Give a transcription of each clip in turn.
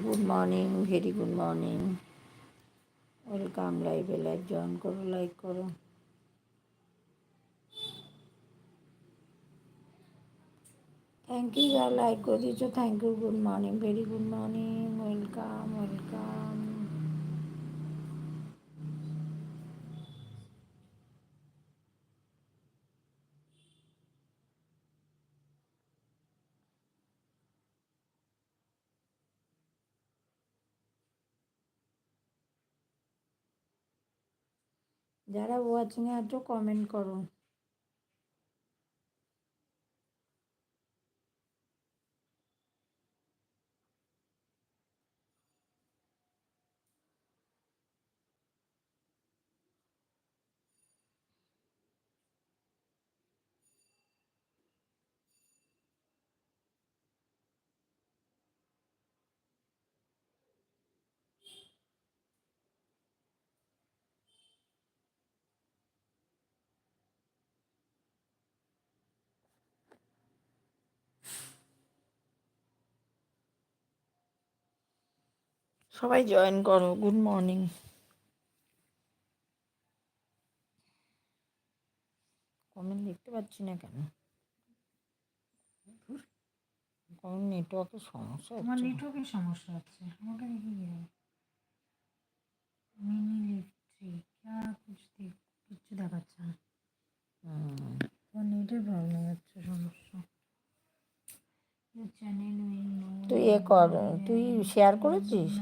Good morning very good morning welcome লাইভে live join করো like করো থ্যাংক ইউ যা লাইক করে দিয়েছ thank you good morning very good morning welcome welcome যারা ওয়াচিংয়ে আছো কমেন্ট করো। সবাই জয়েন করো গুড মর্নিং কমেন্ট দেখতে পাচ্ছি না কেন? কমেন্ট নেটওয়ার্কের সমস্যা আমার নেটওয়ার্কের সমস্যা হচ্ছে। ওটা দেখি কি মিনি লিফট্রি যা কিছু কিছু দেখাচ্ছে না। নেটের প্রবলেম হচ্ছে সমস্যা। তুই এ কর তুই শেয়ার করেছিস?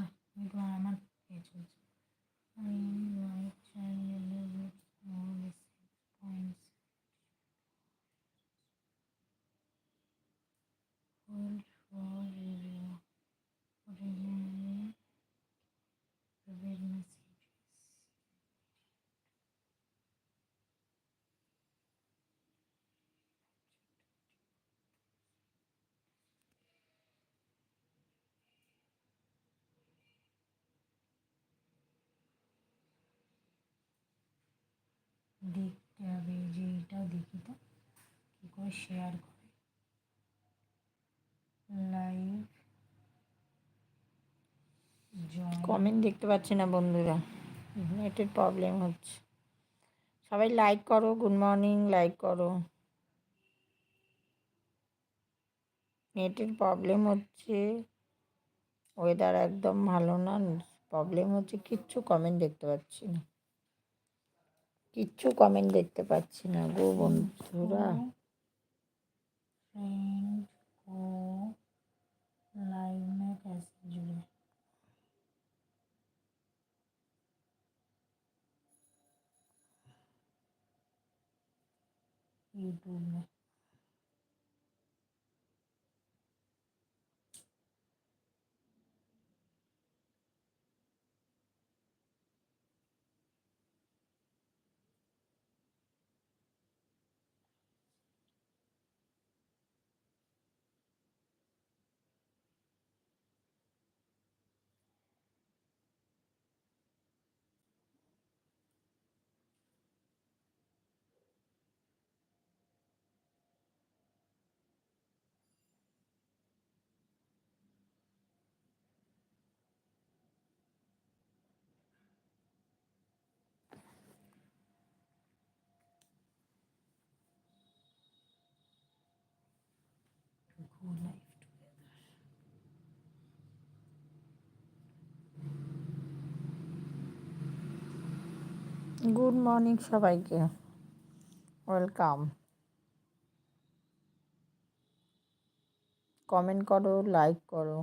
দেখতে হবে যে এটাও দেখি তো কী করে শেয়ার করে। লাইভ কমেন্ট দেখতে পাচ্ছি না বন্ধুরা। নেটের প্রবলেম হচ্ছে। সবাই লাইক করো গুড মর্নিং লাইক করো। নেটের প্রবলেম হচ্ছে। ওয়েদার একদম ভালো না। প্রবলেম হচ্ছে কিচ্ছু কমেন্ট দেখতে পাচ্ছি না। কিচ্ছু কমেন্ট দেখতে পাচ্ছি না গো বন্ধুরা। यूट्यूब में go live together. Good morning সবাইকে. ওয়েলকাম কমেন্ট করো লাইক করো।